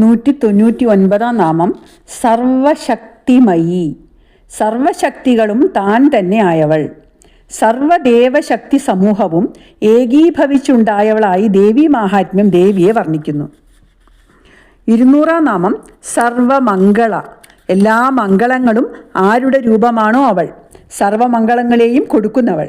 നൂറ്റി തൊണ്ണൂറ്റി ഒൻപതാം നാമം സർവശക്തിമയി. സർവശക്തികളും താൻ തന്നെ ആയവൾ. സർവദേവശക്തി സമൂഹവും ഏകീഭവിച്ചുണ്ടായവളായി ദേവി മാഹാത്മ്യം ദേവിയെ വർണിക്കുന്നു. ഇരുന്നൂറാം നാമം സർവമംഗള. എല്ലാ മംഗളങ്ങളും ആരുടെ രൂപമാണോ അവൾ. സർവമംഗളങ്ങളെയും കൊടുക്കുന്നവൾ.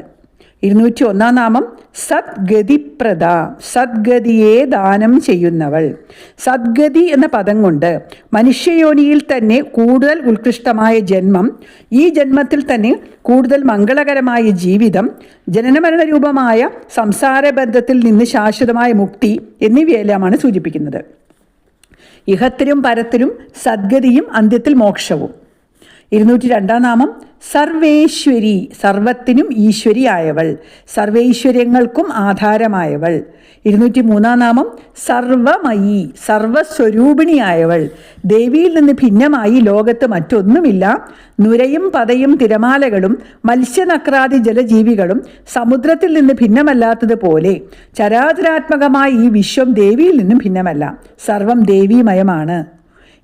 ഇരുന്നൂറ്റി ഒന്നാം നാമം സദ്ഗതിപ്രദ. സദ്ഗതിയെ ദാനം ചെയ്യുന്നവൾ. സദ്ഗതി എന്ന പദം കൊണ്ട് മനുഷ്യയോനിയിൽ തന്നെ കൂടുതൽ ഉത്കൃഷ്ടമായ ജന്മം ഈ ജന്മത്തിൽ തന്നെ കൂടുതൽ മംഗളകരമായ ജീവിതം ജനനമരണ രൂപമായ സംസാര ബന്ധത്തിൽ നിന്ന് ശാശ്വതമായ മുക്തി എന്നിവയെല്ലാമാണ് സൂചിപ്പിക്കുന്നത്. ഇഹത്തിലും പരത്തിലും സദ്ഗതിയും അന്ത്യത്തിൽ മോക്ഷവും. ഇരുന്നൂറ്റി രണ്ടാം നാമം സർവേശ്വരി സർവത്തിനും ഈശ്വരിയായവൾ സർവേശ്വര്യങ്ങൾക്കും ആധാരമായവൾ. ഇരുന്നൂറ്റി മൂന്നാം നാമം സർവമയി സർവസ്വരൂപിണിയായവൾ. ദേവിയിൽ നിന്ന് ഭിന്നമായി ലോകത്ത് മറ്റൊന്നുമില്ല. നുരയും പതയും തിരമാലകളും മത്സ്യനക്രാതി ജലജീവികളും സമുദ്രത്തിൽ നിന്ന് ഭിന്നമല്ലാത്തതുപോലെ ചരാചരാത്മകമായ ഈ വിശ്വം ദേവിയിൽ നിന്നും ഭിന്നമല്ല. സർവം ദേവീമയമാണ്.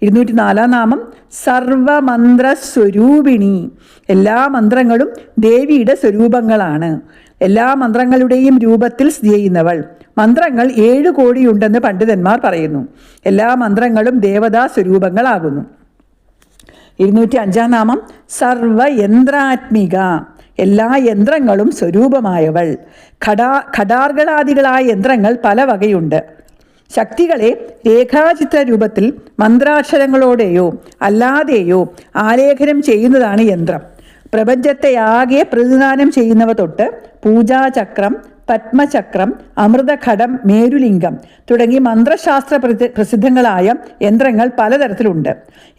ഇരുന്നൂറ്റി നാലാം നാമം സർവമന്ത്ര സ്വരൂപിണി എല്ലാ മന്ത്രങ്ങളും ദേവിയുടെ സ്വരൂപങ്ങളാണ്. എല്ലാ മന്ത്രങ്ങളുടെയും രൂപത്തിൽ സ്ഥിതി ചെയ്യുന്നവൾ. മന്ത്രങ്ങൾ ഏഴ് കോടിയുണ്ടെന്ന് പണ്ഡിതന്മാർ പറയുന്നു. എല്ലാ മന്ത്രങ്ങളും ദേവതാ സ്വരൂപങ്ങളാകുന്നു. ഇരുന്നൂറ്റി അഞ്ചാം നാമം സർവയന്ത്രാത്മിക. എല്ലാ യന്ത്രങ്ങളും സ്വരൂപമായവൾ. ഖടാ ഖടാർഗളാദികളായ യന്ത്രങ്ങൾ പല വകയുണ്ട്. ശക്തികളെ രേഖാചിത്ര രൂപത്തിൽ മന്ത്രാക്ഷരങ്ങളോടെയോ അല്ലാതെയോ ആലേഖനം ചെയ്യുന്നതാണ് യന്ത്രം. പ്രപഞ്ചത്തെയാകെ പ്രതിദാനം ചെയ്യുന്നവ തൊട്ട് പൂജാചക്രം പത്മചക്രം അമൃതഘടം മേരുലിംഗം തുടങ്ങി മന്ത്രശാസ്ത്ര പ്രസിദ്ധങ്ങളായ യന്ത്രങ്ങൾ പലതരത്തിലുണ്ട്.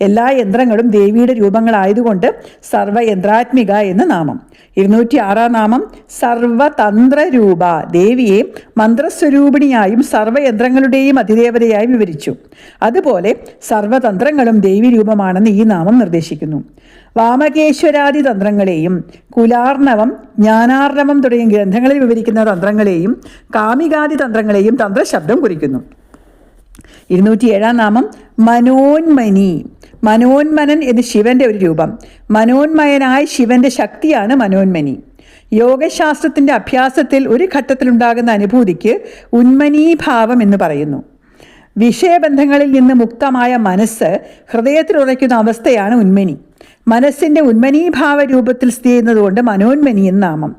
എല്ലാ യന്ത്രങ്ങളും ദേവിയുടെ രൂപങ്ങളായതുകൊണ്ട് സർവയന്ത്രാത്മിക എന്ന് നാമം. ഇരുന്നൂറ്റി ആറാം നാമം സർവതന്ത്രരൂപ. ദേവിയെ മന്ത്രസ്വരൂപിണിയായും സർവയന്ത്രങ്ങളുടെയും അതിദേവതയായും വിവരിച്ചു. അതുപോലെ സർവതന്ത്രങ്ങളും ദേവി രൂപമാണെന്ന് ഈ നാമം നിർദ്ദേശിക്കുന്നു. വാമകേശ്വരാദി തന്ത്രങ്ങളെയും കുലാർണവം ജ്ഞാനാർണവം തുടങ്ങിയ ഗ്രന്ഥങ്ങളിൽ വിവരിക്കുന്ന തന്ത്രങ്ങളെയും കാമികാദി തന്ത്രങ്ങളെയും തന്ത്രശബ്ദം കുറിക്കുന്നു. ഇരുന്നൂറ്റി ഏഴാം നാമം മനോന്മനി. മനോന്മനൻ എന്ന് ശിവന്റെ ഒരു രൂപം. മനോന്മയനായ ശിവന്റെ ശക്തിയാണ് മനോന്മനി. യോഗശാസ്ത്രത്തിന്റെ അഭ്യാസത്തിൽ ഒരു ഘട്ടത്തിലുണ്ടാകുന്ന അനുഭൂതിക്ക് ഉന്മനീഭാവം എന്ന് പറയുന്നു. വിഷയബന്ധങ്ങളിൽ നിന്ന് മുക്തമായ മനസ്സ് ഹൃദയത്തിൽ ഉറയ്ക്കുന്ന അവസ്ഥയാണ് ഉന്മനി. മനസ്സിന്റെ ഉന്മനീഭാവ രൂപത്തിൽ സ്ഥിതി ചെയ്യുന്നതുകൊണ്ട് മനോന്മനി എന്ന് നാമം.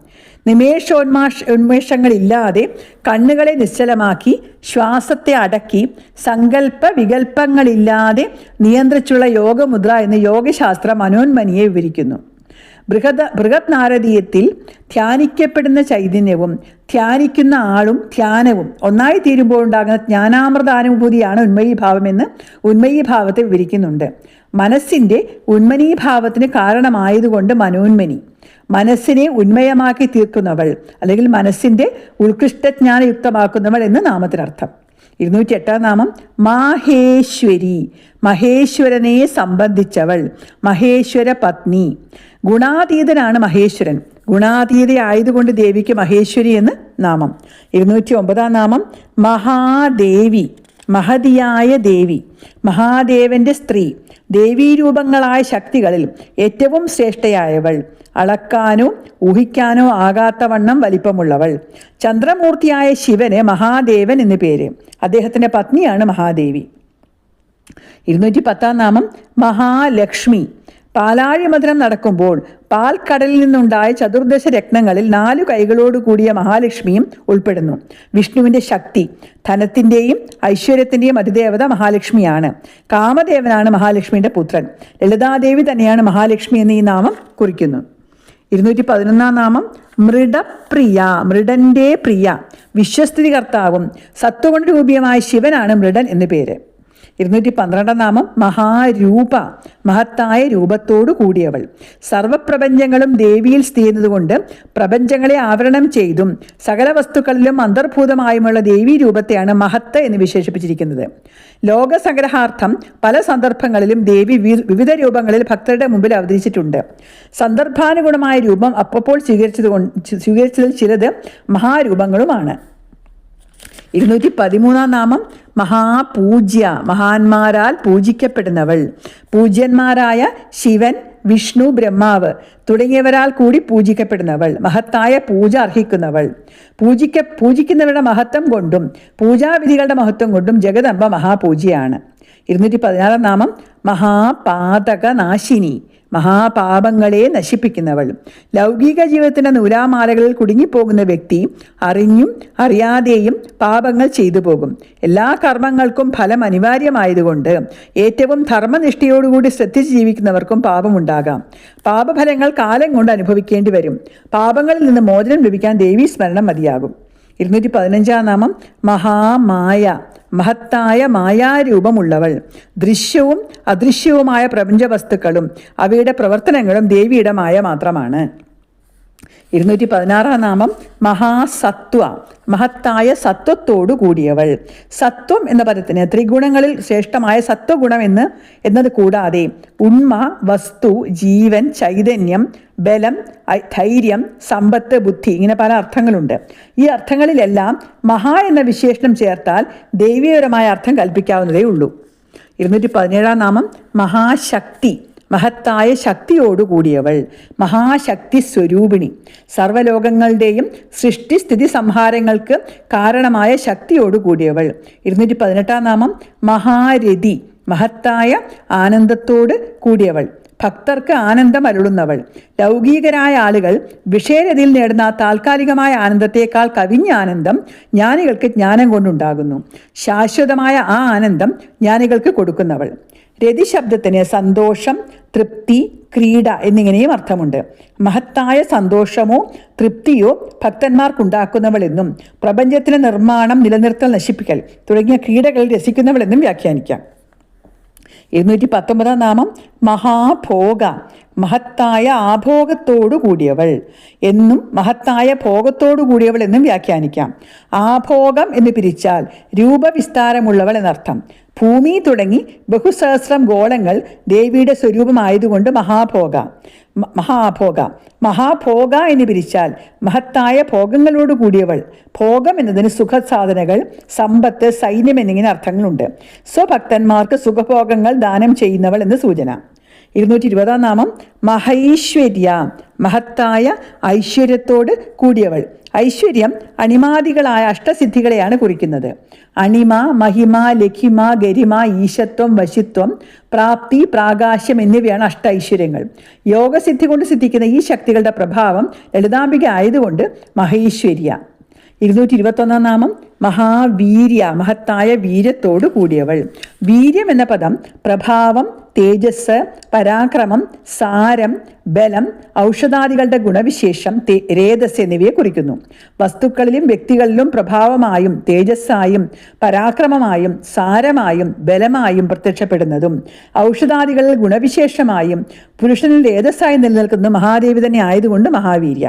നിമേഷോന്മാഷ ഉന്മേഷങ്ങളില്ലാതെ കണ്ണുകളെ നിശ്ചലമാക്കി ശ്വാസത്തെ അടക്കി സങ്കല്പ വികല്പങ്ങളില്ലാതെ നിയന്ത്രിച്ചുള്ള യോഗമുദ്ര എന്ന് യോഗശാസ്ത്രം മനോന്മനിയെ വിവരിക്കുന്നു. ബൃഹദ ബൃഹത് നാരദീയത്തിൽ ധ്യാനിക്കപ്പെടുന്ന ചൈതന്യവും ധ്യാനിക്കുന്ന ആളും ധ്യാനവും ഒന്നായി തീരുമ്പോൾ ഉണ്ടാകുന്ന ജ്ഞാനാമൃതാനുഭൂതിയാണ് ഉന്മയീഭാവമെന്ന് ഉന്മയീഭാവത്തെ വിവരിക്കുന്നുണ്ട്. മനസ്സിന്റെ ഉന്മനീഭാവത്തിന് കാരണമായതുകൊണ്ട് മനോന്മനി. മനസ്സിനെ ഉന്മയമാക്കി തീർക്കുന്നവൾ അല്ലെങ്കിൽ മനസ്സിന്റെ ഉത്കൃഷ്ടജ്ഞാനയുക്തമാക്കുന്നവൾ എന്ന് നാമത്തിനർത്ഥം. ഇരുന്നൂറ്റി എട്ടാം നാമം മാഹേശ്വരി. മഹേശ്വരനെ സംബന്ധിച്ചവൾ. മഹേശ്വര പത്നി. ഗുണാതീതനാണ് മഹേശ്വരൻ. ഗുണാതീത ആയതുകൊണ്ട് ദേവിക്ക് മഹേശ്വരി എന്ന് നാമം. ഇരുന്നൂറ്റി ഒമ്പതാം നാമം മഹാദേവി. മഹതിയായ ദേവി മഹാദേവന്റെ സ്ത്രീ ദേവീരൂപങ്ങളായ ശക്തികളിൽ ഏറ്റവും ശ്രേഷ്ഠയായവൾ. അളക്കാനോ ഊഹിക്കാനോ ആകാത്തവണ്ണം വലിപ്പമുള്ളവൾ. ചന്ദ്രമൂർത്തിയായ ശിവന് മഹാദേവൻ എന്ന് പേര്. അദ്ദേഹത്തിന്റെ പത്നിയാണ് മഹാദേവി. ഇരുന്നൂറ്റി പത്താം നാമം മഹാലക്ഷ്മി. പാലാഴി മധുരം നടക്കുമ്പോൾ പാൽക്കടലിൽ നിന്നുണ്ടായ ചതുർദശ രത്നങ്ങളിൽ നാലു കൈകളോട് കൂടിയ മഹാലക്ഷ്മിയും ഉൾപ്പെടുന്നു. വിഷ്ണുവിന്റെ ശക്തി ധനത്തിന്റെയും ഐശ്വര്യത്തിന്റെയും അതിദേവത മഹാലക്ഷ്മിയാണ്. കാമദേവനാണ് മഹാലക്ഷ്മിയുടെ പുത്രൻ. ലളിതാദേവി തന്നെയാണ് മഹാലക്ഷ്മി എന്ന് ഈ നാമം കുറിക്കുന്നു. ഇരുന്നൂറ്റി പതിനൊന്നാം നാമം മൃഡപ്രിയ മൃഡന്റെ പ്രിയ വിശ്വസ്തികർത്താവും കർത്താവും സത്വഗുണരൂപിയമായ ശിവനാണ് മൃഡൻ എന്ന് പേര്. ഇരുന്നൂറ്റി പന്ത്രണ്ടാം നാമം മഹാരൂപ മഹത്തായ രൂപത്തോടു കൂടിയവൾ. സർവപ്രപഞ്ചങ്ങളും ദേവിയിൽ സ്ഥിതി ചെയ്യുന്നതുകൊണ്ട് പ്രപഞ്ചങ്ങളെ ആവരണം ചെയ്തും സകല വസ്തുക്കളിലും അന്തർഭൂതമായുമുള്ള ദേവീ രൂപത്തെയാണ് മഹത്ത് എന്ന് വിശേഷിപ്പിച്ചിരിക്കുന്നത്. ലോകസംഗ്രഹാർത്ഥം പല സന്ദർഭങ്ങളിലും ദേവി വിവിധ രൂപങ്ങളിൽ ഭക്തരുടെ മുമ്പിൽ അവതരിച്ചിട്ടുണ്ട്. സന്ദർഭാനുഗുണമായ രൂപം അപ്പോൾ സ്വീകരിച്ചത് സ്വീകരിച്ചതിൽ ചിലത് മഹാരൂപങ്ങളുമാണ്. ഇരുന്നൂറ്റി പതിമൂന്നാം നാമം മഹാപൂജ്യ മഹാന്മാരാൽ പൂജിക്കപ്പെടുന്നവൾ. പൂജ്യന്മാരായ ശിവൻ വിഷ്ണു ബ്രഹ്മാവ് തുടങ്ങിയവരാൽ കൂടി പൂജിക്കപ്പെടുന്നവൾ. മഹത്തായ പൂജ അർഹിക്കുന്നവൾ. പൂജിക്ക പൂജിക്കുന്നവരുടെ മഹത്വം കൊണ്ടും പൂജാവിധികളുടെ മഹത്വം കൊണ്ടും ജഗദംബ മഹാപൂജയാണ് ഇരുന്നൂറ്റി പതിനാറാം നാമം മഹാപാതക നാശിനി മഹാപാപങ്ങളെ നശിപ്പിക്കുന്നവൾ. ലൗകിക ജീവിതത്തിന്റെ നൂലാമാലകളിൽ കുടുങ്ങിപ്പോകുന്ന വ്യക്തി അറിഞ്ഞും അറിയാതെയും പാപങ്ങൾ ചെയ്തു പോകും. എല്ലാ കർമ്മങ്ങൾക്കും ഫലം അനിവാര്യമായതുകൊണ്ട് ഏറ്റവും ധർമ്മനിഷ്ഠയോടുകൂടി ശ്രദ്ധിച്ച് ജീവിക്കുന്നവർക്കും പാപമുണ്ടാകാം. പാപഫലങ്ങൾ കാലം കൊണ്ട് അനുഭവിക്കേണ്ടി വരും. പാപങ്ങളിൽ നിന്ന് മോചനം ലഭിക്കാൻ ദേവീ സ്മരണം മതിയാകും. ഇരുന്നൂറ്റി പതിനഞ്ചാം നാമം മഹാമായ. മഹത്തായ മായാരൂപമുള്ളവൾ. ദൃശ്യവും അദൃശ്യവുമായ പ്രപഞ്ച വസ്തുക്കളും അവയുടെ പ്രവർത്തനങ്ങളും ദേവിയുടെ മായ മാത്രമാണ്. ഇരുന്നൂറ്റി പതിനാറാം നാമം മഹാസത്വ മഹത്തായ സത്വത്തോടു കൂടിയവൾ. സത്വം എന്ന പദത്തിന് ത്രിഗുണങ്ങളിൽ ശ്രേഷ്ഠമായ സത്വഗുണം എന്ന് എന്നത് കൂടാതെ ഉണ്മ വസ്തു ജീവൻ ചൈതന്യം ബലം ധൈര്യം സമ്പത്ത് ബുദ്ധി ഇങ്ങനെ പല അർത്ഥങ്ങളുണ്ട്. ഈ അർത്ഥങ്ങളിലെല്ലാം മഹാ എന്ന വിശേഷണം ചേർത്താൽ ദൈവീയപരമായ അർത്ഥം കൽപ്പിക്കാവുന്നതേ ഉള്ളൂ ഇരുന്നൂറ്റി പതിനേഴാം നാമം മഹാശക്തി. മഹത്തായ ശക്തിയോടുകൂടിയവൾ മഹാശക്തി സ്വരൂപിണി. സർവലോകങ്ങളുടെയും സൃഷ്ടിസ്ഥിതി സംഹാരങ്ങൾക്ക് കാരണമായ ശക്തിയോടുകൂടിയവൾ. ഇരുന്നൂറ്റി പതിനെട്ടാം നാമം മഹാരഥി മഹത്തായ ആനന്ദത്തോട് കൂടിയവൾ. ഭക്തർക്ക് ആനന്ദം അരുളുന്നവൾ. ലൗകികരായ ആളുകൾ വിഷയരതിയിൽ നേടുന്ന താൽക്കാലികമായ ആനന്ദത്തേക്കാൾ കവിഞ്ഞ ആനന്ദം ജ്ഞാനികൾക്ക് ജ്ഞാനം കൊണ്ടുണ്ടാകുന്നു. ശാശ്വതമായ ആ ആനന്ദം ജ്ഞാനികൾക്ക് കൊടുക്കുന്നവൾ. രതി ശബ്ദത്തിന് സന്തോഷം തൃപ്തി ക്രീഡ എന്നിങ്ങനെയും അർത്ഥമുണ്ട്. മഹത്തായ സന്തോഷമോ തൃപ്തിയോ ഭക്തന്മാർക്കുണ്ടാക്കുന്നവളെന്നും പ്രപഞ്ചത്തിലെ നിർമ്മാണം നിലനിർത്തൽ നശിപ്പിക്കൽ തുടങ്ങിയ ക്രീഡകൾ രസിക്കുന്നവളെന്നും വ്യാഖ്യാനിക്കാം. ഇരുന്നൂറ്റി പത്തൊമ്പതാം നാമം മഹാഭോഗ മഹത്തായ ആഭോഗത്തോടു കൂടിയവൾ എന്നും മഹത്തായ ഭോഗത്തോടു കൂടിയവൾ എന്നും വ്യാഖ്യാനിക്കാം. ആഭോഗം എന്ന് പിരിച്ചാൽ രൂപവിസ്താരമുള്ളവൾ എന്നർത്ഥം. ഭൂമി തുടങ്ങി ബഹുസഹസ്രം ഗോളങ്ങൾ ദേവിയുടെ സ്വരൂപമായതുകൊണ്ട് മഹാഭോഗ. മഹാഭോഗ. മഹാഭോഗ എന്ന് പിരിച്ചാൽ മഹത്തായ ഭോഗങ്ങളോട് കൂടിയവൾ. ഭോഗം എന്നതിന് സുഖസാധനകൾ സമ്പത്ത് സൈന്യം എന്നിങ്ങനെ അർത്ഥങ്ങളുണ്ട്. സ്വഭക്തന്മാർക്ക് സുഖഭോഗങ്ങൾ ദാനം ചെയ്യുന്നവൾ എന്ന് സൂചന. ഇരുന്നൂറ്റി ഇരുപതാം നാമം മഹൈശ്വര്യ മഹത്തായ ഐശ്വര്യത്തോട് കൂടിയവൾ. ഐശ്വര്യം അണിമാദികളായ അഷ്ടസിദ്ധികളെയാണ് കുറിക്കുന്നത്. അണിമ മഹിമ ലഖിമ ഗരിമ ഈശത്വം വശിത്വം പ്രാപ്തി പ്രാകാശം എന്നിവയാണ് അഷ്ട ഐശ്വര്യങ്ങൾ. യോഗസിദ്ധി കൊണ്ട് സിദ്ധിക്കുന്ന ഈ ശക്തികളുടെ പ്രഭാവം ലളിതാംബിക ആയതുകൊണ്ട് മഹൈശ്വര്യ. ഇരുന്നൂറ്റി ഇരുപത്തൊന്നാം നാമം മഹാവീര്യ മഹത്തായ വീര്യത്തോടു കൂടിയവൾ. വീര്യം എന്ന പദം പ്രഭാവം തേജസ് പരാക്രമം സാരം ബലം ഔഷധാദികളുടെ ഗുണവിശേഷം രേതസ് എന്നിവയെ കുറിക്കുന്നു. വസ്തുക്കളിലും വ്യക്തികളിലും പ്രഭാവമായും തേജസ്സായും പരാക്രമമായും സാരമായും ബലമായും പ്രത്യക്ഷപ്പെടുന്നതും ഔഷധാദികളിൽ ഗുണവിശേഷമായും പുരുഷനിൽ രേതസ്സായി നിലനിൽക്കുന്ന മഹാദേവി തന്നെ ആയതുകൊണ്ട് മഹാവീര്യ.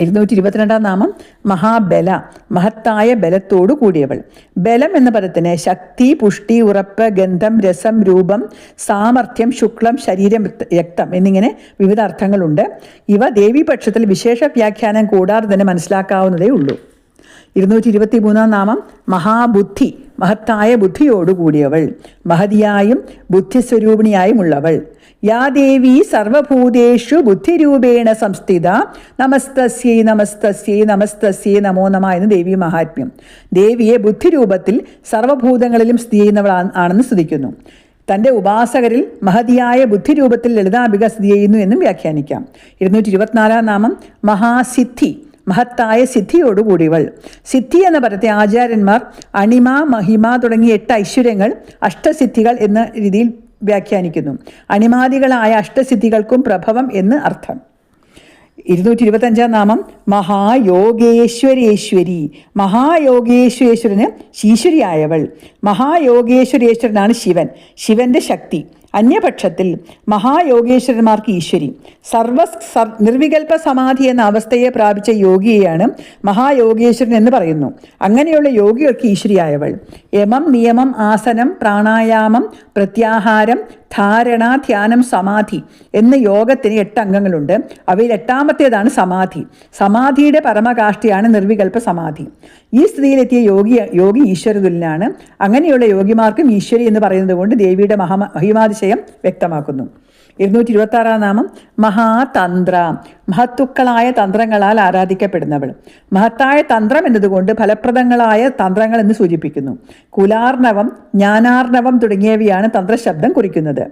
ഇരുന്നൂറ്റി ഇരുപത്തിരണ്ടാം നാമം മഹാബല മഹത്തായ ബലത്തോടു കൂടിയവൾ. ബലം എന്ന പദത്തിന് ശക്തി പുഷ്ടി ഉറപ്പ് ഗന്ധം രസം രൂപം സാമർഥ്യം ശുക്ലം ശരീരം രക്തം എന്നിങ്ങനെ വിവിധ അർത്ഥങ്ങളുണ്ട്. ഇവ ദേവീപക്ഷത്തിൽ വിശേഷ വ്യാഖ്യാനം കൂടാതെ തന്നെ മനസ്സിലാക്കാവുന്നതേ ഉള്ളൂ. ഇരുന്നൂറ്റി ഇരുപത്തി മൂന്നാം നാമം മഹാബുദ്ധി മഹത്തായ ബുദ്ധിയോടുകൂടിയവൾ മഹതിയായും ബുദ്ധിസ്വരൂപിണിയായും ഉള്ളവൾ. യാ ദേവി സർവഭൂതേഷു ബുദ്ധിരൂപേണ സംസ്ഥിത നമസ്തസ്യൈ നമസ്തസ്യൈ നമസ്തസ്യൈ നമോ നമ എന്ന് ദേവി മഹാത്മ്യം. ദേവിയെ ബുദ്ധിരൂപത്തിൽ സർവഭൂതങ്ങളിലും സ്ഥിതി ചെയ്യുന്നവൾ ആണെന്ന് സ്തുതിക്കുന്നു. തന്റെ ഉപാസകരിൽ മഹതിയായ ബുദ്ധിരൂപത്തിൽ ലളിതാംബിക സ്ഥിതി ചെയ്യുന്നു എന്നും വ്യാഖ്യാനിക്കാം. ഇരുന്നൂറ്റി ഇരുപത്തിനാലാം നാമം മഹാസിദ്ധി മഹത്തായ സിദ്ധിയോടുകൂടിയവൾ. സിദ്ധി എന്ന പദത്തെ ആചാര്യന്മാർ അണിമ മഹിമ തുടങ്ങിയ എട്ട് ഐശ്വര്യങ്ങൾ അഷ്ടസിദ്ധികൾ എന്ന രീതിയിൽ വ്യാഖ്യാനിക്കുന്നു. അണിമാദികളായ അഷ്ടസിദ്ധികൾക്കും പ്രഭവം എന്ന് അർത്ഥം. ഇരുന്നൂറ്റി ഇരുപത്തഞ്ചാം നാമം മഹായോഗേശ്വരേശ്വരി. മഹായോഗേശ്വരേശ്വരന് ശീശ്വരിയായവൾ. മഹായോഗേശ്വരേശ്വരനാണ് ശിവൻ. ശിവന്റെ ശക്തി. അന്യപക്ഷത്തിൽ മഹായോഗേശ്വരന്മാർക്ക് ഈശ്വരി. സർവ സർ നിർവികൽപ സമാധി എന്ന അവസ്ഥയെ പ്രാപിച്ച യോഗിയെയാണ് മഹായോഗേശ്വരൻ എന്ന് പറയുന്നു. അങ്ങനെയുള്ള യോഗികൾക്ക് ഈശ്വരിയായവൾ. യമം നിയമം ആസനം പ്രാണായാമം പ്രത്യാഹാരം ധാരണ ധ്യാനം സമാധി എന്ന യോഗത്തിന് എട്ട് അംഗങ്ങളുണ്ട്. അവയിൽ എട്ടാമത്തേതാണ് സമാധി. സമാധിയുടെ പരമകാഷ്ഠയാണ് നിർവികൽപ്പ സമാധി. ഈ സ്ഥിതിയിലെത്തിയ യോഗി യോഗി ഈശ്വരതുല്യനാണ്. അങ്ങനെയുള്ള യോഗിമാർക്കും ഈശ്വരി എന്ന് പറയുന്നത് കൊണ്ട് ദേവിയുടെ മഹാ മഹിമാതിശയം വ്യക്തമാക്കുന്നു. ഇരുന്നൂറ്റി ഇരുപത്തി ആറാം നാമം മഹാതന്ത്ര. മഹത്തുക്കളായ തന്ത്രങ്ങളാൽ ആരാധിക്കപ്പെടുന്നവൾ. മഹത്തായ തന്ത്രം എന്നതുകൊണ്ട് ഫലപ്രദങ്ങളായ തന്ത്രങ്ങൾ എന്ന് സൂചിപ്പിക്കുന്നു. കുലാർണവം ജ്ഞാനാർണവം തുടങ്ങിയവയാണ് തന്ത്രശബ്ദം കുറിക്കുന്നത്.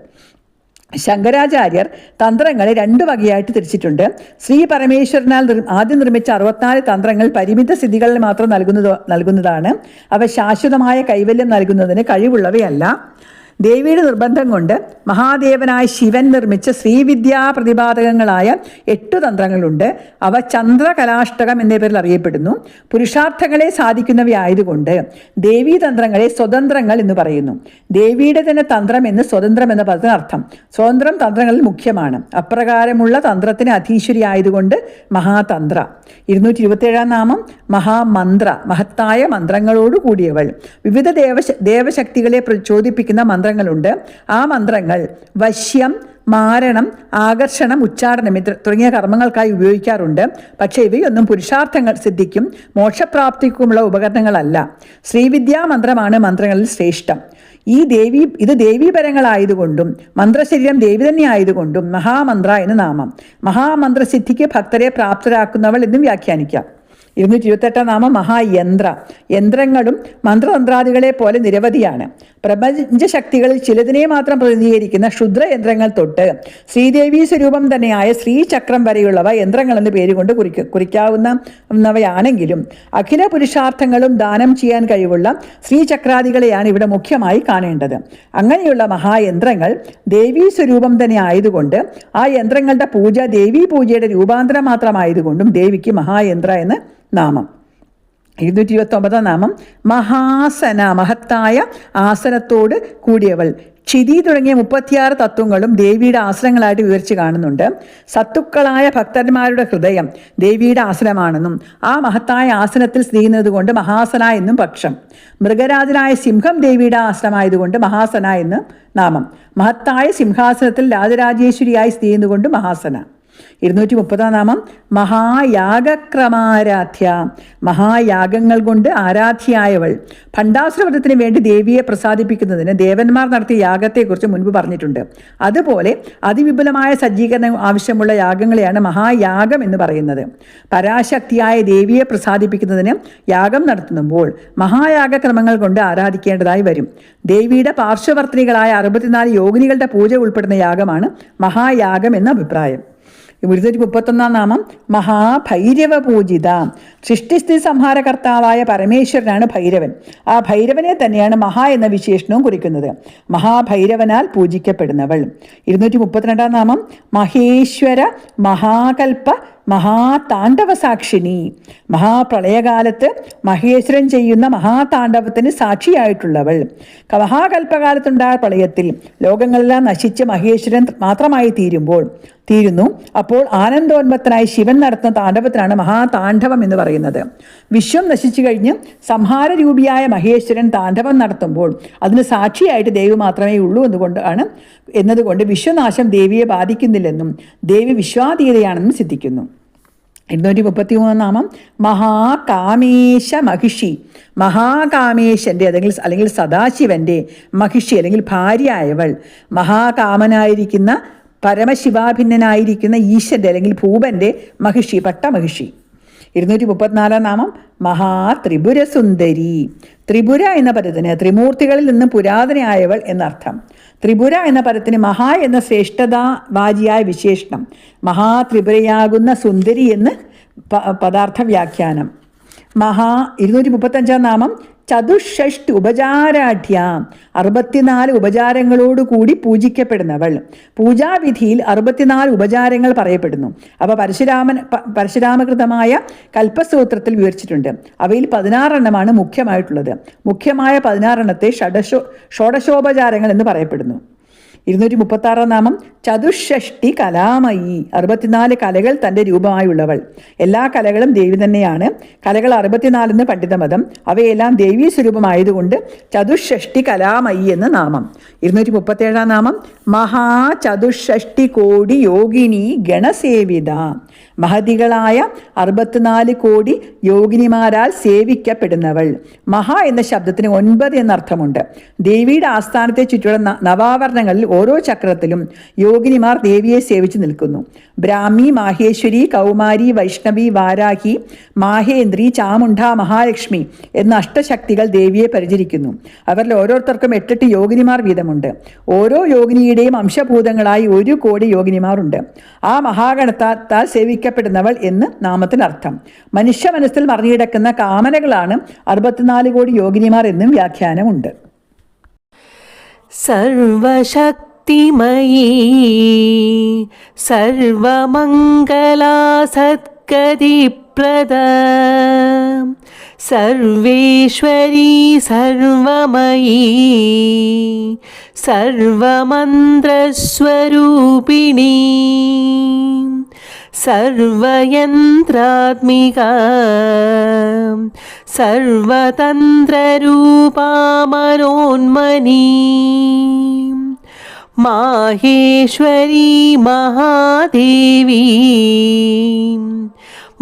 ശങ്കരാചാര്യർ തന്ത്രങ്ങളെ രണ്ട് വകയായിട്ട് തിരിച്ചിട്ടുണ്ട്. ശ്രീ പരമേശ്വരനാൽ ആദ്യം നിർമ്മിച്ച അറുപത്തിനാല് തന്ത്രങ്ങൾ പരിമിത സ്ഥിതികളിൽ മാത്രം നൽകുന്നത് നൽകുന്നതാണ്. അവ ശാശ്വതമായ കൈവല്യം നൽകുന്നതിന് കഴിവുള്ളവയല്ല. ദേവിയുടെ നിർബന്ധം കൊണ്ട് മഹാദേവനായ ശിവൻ നിർമ്മിച്ച ശ്രീവിദ്യാ പ്രതിപാദകങ്ങളായ എട്ടു തന്ത്രങ്ങളുണ്ട്. അവ ചന്ദ്രകലാഷ്ടകം എന്ന പേരിൽ അറിയപ്പെടുന്നു. പുരുഷാർത്ഥങ്ങളെ സാധിക്കുന്നവയായതുകൊണ്ട് ദേവീ തന്ത്രങ്ങളെ സ്വതന്ത്രങ്ങൾ എന്ന് പറയുന്നു. ദേവിയുടെ തന്നെ തന്ത്രം എന്ന് സ്വതന്ത്രം എന്ന പദത്തിന് അർത്ഥം. സ്വതന്ത്രം തന്ത്രങ്ങളിൽ മുഖ്യമാണ്. അപ്രകാരമുള്ള തന്ത്രത്തിന് അധീശ്വരി ആയതുകൊണ്ട് മഹാതന്ത്ര. ഇരുന്നൂറ്റി ഇരുപത്തിയേഴാം നാമം മഹാമന്ത്ര. മഹത്തായ മന്ത്രങ്ങളോട് കൂടിയവൾ വിവിധ ദേവശ ദേവശക്തികളെ പ്രചോദിപ്പിക്കുന്ന മന്ത്രങ്ങളുണ്ട്. ആ മന്ത്രങ്ങൾ വശ്യം മാരണം ആകർഷണം ഉച്ചാടനം തുടങ്ങിയ കർമ്മങ്ങൾക്കായി ഉപയോഗിക്കാറുണ്ട്. പക്ഷേ ഇവയൊന്നും പുരുഷാർത്ഥങ്ങൾ സിദ്ധിക്കും മോക്ഷപ്രാപ്തിക്കുമുള്ള ഉപകരണങ്ങളല്ല. ശ്രീവിദ്യാ മന്ത്രമാണ് മന്ത്രങ്ങളിൽ ശ്രേഷ്ഠം. ഈ ദേവി ഇത് ദേവീപരങ്ങളായതുകൊണ്ടും മന്ത്രശരീരം ദേവി തന്നെ ആയതുകൊണ്ടും മഹാമന്ത്ര എന്ന് നാമം. മഹാമന്ത്രസിദ്ധിക്ക് ഭക്തരെ പ്രാപ്തരാക്കുന്നവൾ എന്നും വ്യാഖ്യാനിക്കാം. ഇരുന്നൂറ്റി ഇരുപത്തെട്ടാം നാമം മഹായന്ത്ര. യന്ത്രങ്ങളും മന്ത്രതന്ത്രാദികളെ പോലെ നിരവധിയാണ്. പ്രപഞ്ചശക്തികളിൽ ചിലതിനെ മാത്രം പ്രതിനിധീകരിക്കുന്ന ക്ഷുദ്രയന്ത്രങ്ങൾ തൊട്ട് ശ്രീദേവി സ്വരൂപം തന്നെയായ ശ്രീചക്രം വരെയുള്ളവ യന്ത്രങ്ങളെന്ന് പേരുകൊണ്ട് കുറിക്ക കുറിക്കാവുന്നവയാണെങ്കിലും അഖില പുരുഷാർത്ഥങ്ങളും ദാനം ചെയ്യാൻ കഴിവുള്ള ശ്രീചക്രാദികളെയാണ് ഇവിടെ മുഖ്യമായി കാണേണ്ടത്. അങ്ങനെയുള്ള മഹായന്ത്രങ്ങൾ ദേവീ സ്വരൂപം തന്നെ ആയതുകൊണ്ട് ആ യന്ത്രങ്ങളുടെ പൂജ ദേവീ പൂജയുടെ രൂപാന്തരം മാത്രമായതുകൊണ്ടും ദേവിക്ക് മഹായന്ത്ര എന്ന് നാമം. ഇരുന്നൂറ്റി ഇരുപത്തി ഒമ്പതാം നാമം. മഹാസന മഹത്തായ ആസനത്തോട് കൂടിയവൾ. ക്ഷിതി തുടങ്ങിയ മുപ്പത്തിയാറ് തത്വങ്ങളും ദേവിയുടെ ആസനങ്ങളായിട്ട് വിവരിച്ച് കാണുന്നുണ്ട്. സത്തുക്കളായ ഭക്തന്മാരുടെ ഹൃദയം ദേവിയുടെ ആസനമാണെന്നും ആ മഹത്തായ ആസനത്തിൽ സ്ഥിതി ചെയ്യുന്നത് കൊണ്ട് മഹാസന എന്നും പക്ഷം. മൃഗരാജനായ സിംഹം ദേവിയുടെ ആസനമായതുകൊണ്ട് മഹാസന എന്ന് നാമം. മഹത്തായ സിംഹാസനത്തിൽ രാജരാജേശ്വരിയായി സ്ഥിതി ചെയ്യുന്നതുകൊണ്ട് മഹാസന. ഇരുന്നൂറ്റി മുപ്പതാം നാമം മഹായാഗക്രമാരാധ്യ. മഹായാഗങ്ങൾ കൊണ്ട് ആരാധ്യയായവൾ ഭണ്ഡാസുരവ്രതത്തിന് വേണ്ടി ദേവിയെ പ്രസാദിപ്പിക്കുന്നതിന് ദേവന്മാർ നടത്തിയ യാഗത്തെക്കുറിച്ച് മുൻപ് പറഞ്ഞിട്ടുണ്ട്. അതുപോലെ അതിവിപുലമായ സജ്ജീകരണം ആവശ്യമുള്ള യാഗങ്ങളെയാണ് മഹായാഗം എന്ന് പറയുന്നത്. പരാശക്തിയായ ദേവിയെ പ്രസാദിപ്പിക്കുന്നതിന് യാഗം നടത്തുമ്പോൾ മഹായാഗക്രമങ്ങൾ കൊണ്ട് ആരാധിക്കേണ്ടതായി വരും. ദേവിയുടെ പാർശ്വവർത്തിനികളായ അറുപത്തിനാല് യോഗിനികളുടെ പൂജ ഉൾപ്പെടുന്ന യാഗമാണ് മഹായാഗം എന്ന അഭിപ്രായം. ഇരുന്നൂറ്റി മുപ്പത്തൊന്നാം നാമം മഹാഭൈരവ പൂജിത സൃഷ്ടിസ്ഥിതി സംഹാരകർത്താവായ പരമേശ്വരനാണ് ഭൈരവൻ. ആ ഭൈരവനെ തന്നെയാണ് മഹാ എന്ന വിശേഷണവും കുറിക്കുന്നത്. മഹാഭൈരവനാൽ പൂജിക്കപ്പെടുന്നവൾ. ഇരുന്നൂറ്റി മുപ്പത്തിരണ്ടാം നാമം മഹേശ്വര മഹാകൽപ്പ മഹാതാണ്ഡവ സാക്ഷിണി മഹാപ്രളയകാലത്ത് മഹേശ്വരൻ ചെയ്യുന്ന മഹാതാണ്ഡവത്തിന് സാക്ഷിയായിട്ടുള്ളവൾ. കവഹാകൽപ്പകാലത്തുണ്ടായ പ്രളയത്തിൽ ലോകങ്ങളെല്ലാം നശിച്ച് മഹേശ്വരൻ മാത്രമായി തീരുമ്പോൾ തീരുന്നു. അപ്പോൾ ആനന്ദോന്മത്തനായി ശിവൻ നടത്തുന്ന താണ്ഡവത്തിനാണ് മഹാതാണ്ഡവം എന്ന് പറയുന്നത്. വിശ്വം നശിച്ചു കഴിഞ്ഞ് സംഹാരരൂപിയായ മഹേശ്വരൻ താണ്ഡവം നടത്തുമ്പോൾ അതിന് സാക്ഷിയായിട്ട് ദേവി മാത്രമേ ഉള്ളൂ എന്നുകൊണ്ടാണ് എന്നതുകൊണ്ട് വിശ്വനാശം ദേവിയെ ബാധിക്കുന്നില്ലെന്നും ദേവി വിശ്വാതീതയാണെന്നും സിദ്ധിക്കുന്നു. ഇരുന്നൂറ്റി മുപ്പത്തി മൂന്നാമം മഹാകാമേശ മഹിഷി മഹാകാമേശന്റെ അല്ലെങ്കിൽ അല്ലെങ്കിൽ സദാശിവന്റെ മഹിഷി അല്ലെങ്കിൽ ഭാര്യയായവൾ. മഹാകാമനായിരിക്കുന്ന പരമശിവാഭിന്നനായിരിക്കുന്ന ഈശ്വരന്റെ അല്ലെങ്കിൽ ഭൂപന്റെ മഹിഷി പട്ടമഹിഷി. ഇരുന്നൂറ്റി മുപ്പത്തിനാലാം നാമം മഹാത്രിപുരസുന്ദരി. ത്രിപുര എന്ന പദത്തിന് ത്രിമൂർത്തികളിൽ നിന്ന് പുരാതനയായവൾ എന്നർത്ഥം. ത്രിപുര എന്ന പദത്തിന് മഹാ എന്ന ശ്രേഷ്ഠതാവാചിയായ വിശേഷണം. മഹാത്രിപുരയാകുന്ന സുന്ദരി എന്ന് പദാർത്ഥ വ്യാഖ്യാനം മഹാ ഇരുന്നൂറ്റി മുപ്പത്തഞ്ചാം നാമം ചതുഷ്ഷഷ്ട് ഉപചാരാഠ്യ അറുപത്തിനാല് ഉപചാരങ്ങളോടുകൂടി പൂജിക്കപ്പെടുന്നവൾ. പൂജാവിധിയിൽ അറുപത്തിനാല് ഉപചാരങ്ങൾ പറയപ്പെടുന്നു. അവ പരശുരാമൻ പരശുരാമകൃതമായ കൽപ്പസൂത്രത്തിൽ വിവരിച്ചിട്ടുണ്ട്. അവയിൽ പതിനാറെണ്ണമാണ് മുഖ്യമായിട്ടുള്ളത്. മുഖ്യമായ പതിനാറെണ്ണത്തെ ഷഡശോ ഷോഡശോപചാരങ്ങൾ എന്ന് പറയപ്പെടുന്നു. ഇരുന്നൂറ്റി മുപ്പത്തി ആറാം നാമം ചതുഷ്ഷഷ്ടി കലാമയി. അറുപത്തിനാല് കലകൾ തന്റെ രൂപമായുള്ളവൾ. എല്ലാ കലകളും ദേവി തന്നെയാണ്. കലകൾ അറുപത്തിനാലെന്ന് പണ്ഡിതമതം. അവയെല്ലാം ദേവീ സ്വരൂപമായതുകൊണ്ട് ചതുഷ്ഷഷ്ടി കലാമയി എന്ന നാമം. ഇരുന്നൂറ്റി മുപ്പത്തേഴാം നാമം മഹാചതുഷ്ഷഷ്ടി കോടി യോഗിനി ഗണസേവിത. മഹതികളായ അറുപത്തിനാല് കോടി യോഗിനിമാരാൽ സേവിക്കപ്പെടുന്നവൾ. മഹാ എന്ന ശബ്ദത്തിന് ഒൻപത് എന്നർത്ഥമുണ്ട്. ദേവിയുടെ ആസ്ഥാനത്തെ ചുറ്റുള്ള നവാവരണങ്ങളിൽ ഓരോ ചക്രത്തിലും യോഗിനിമാർ ദേവിയെ സേവിച്ചു നിൽക്കുന്നു. ബ്രാഹ്മി മാഹേശ്വരി കൗമാരി വൈഷ്ണവി വാരാഹി മാഹേന്ദ്രി ചാമുണ്ട മഹാലക്ഷ്മി എന്ന അഷ്ടശക്തികൾ ദേവിയെ പരിചരിക്കുന്നു. അവരിൽ ഓരോരുത്തർക്കും എട്ടെട്ട് യോഗിനിമാർ വീതമുണ്ട്. ഓരോ യോഗിനിയുടെയും അംശഭൂതങ്ങളായി ഒരു കോടി യോഗിനിമാരുണ്ട് ആ മഹാഗണത്താൽ വിളിക്കപ്പെടുന്നവൾ എന്ന് നാമത്തിനർത്ഥം. മനുഷ്യ മനസ്സിൽ മറിഞ്ഞിടക്കുന്ന കാമനകളാണ് അറുപത്തിനാല് കോടി യോഗിനിമാർ എന്നും വ്യാഖ്യാനമുണ്ട്. സർവശക്തിമയീ സർവമംഗലാ സർവേശ്വരീ സർവമയീ സർവമന്ത്രസ്വരൂപിണീ सर्वमन्त्रस्वरूपिणी सर्वयन्त्रात्मिका सर्वतन्त्ररूपामनोन्मनी माहेश्वरी महादेवी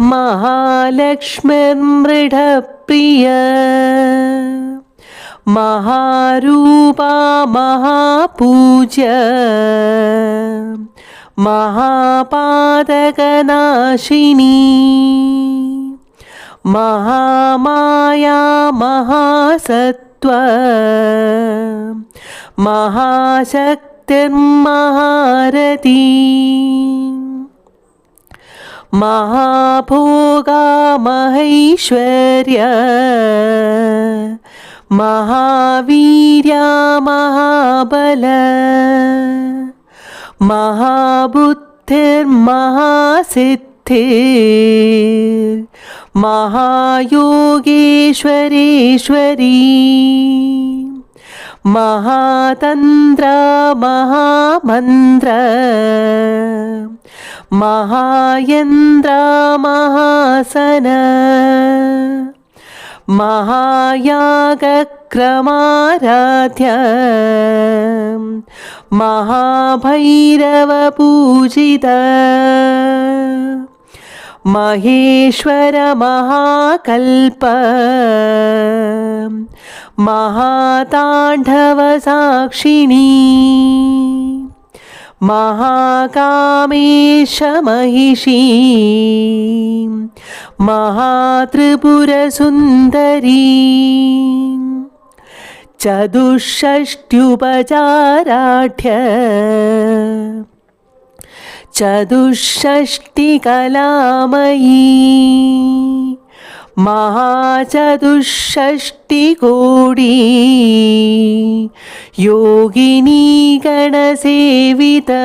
महालक्ष्मीर्मृढप्रिय महारूपा महापूज्य महापादकनाशिनी महामाया महासत्त्व महाशक्तिर्महारती महाभोगा महैश्वर्य महावीर्या महाबल महाबुद्धिर्महासिद्धिर् महायोगेश्वरेश्वरी महातन्त्र महामन्त्र महायन्द्र महासन महायागक्रमाराध्य। महाभैरवपूजित। महेश्वर महाकल्प। महाताण्डवसाक्षिणी മഹാകാമേശമഹിഷീ. മഹാത്രിപുരസുന്ദരീ. ചതുഷ്ഷ്ട്യുപചാരാഢ്യ ചതുഷ്ഷ്ടികലാമയീ महाचतुष्षष्टिकोडी योगिनी गणसेविता।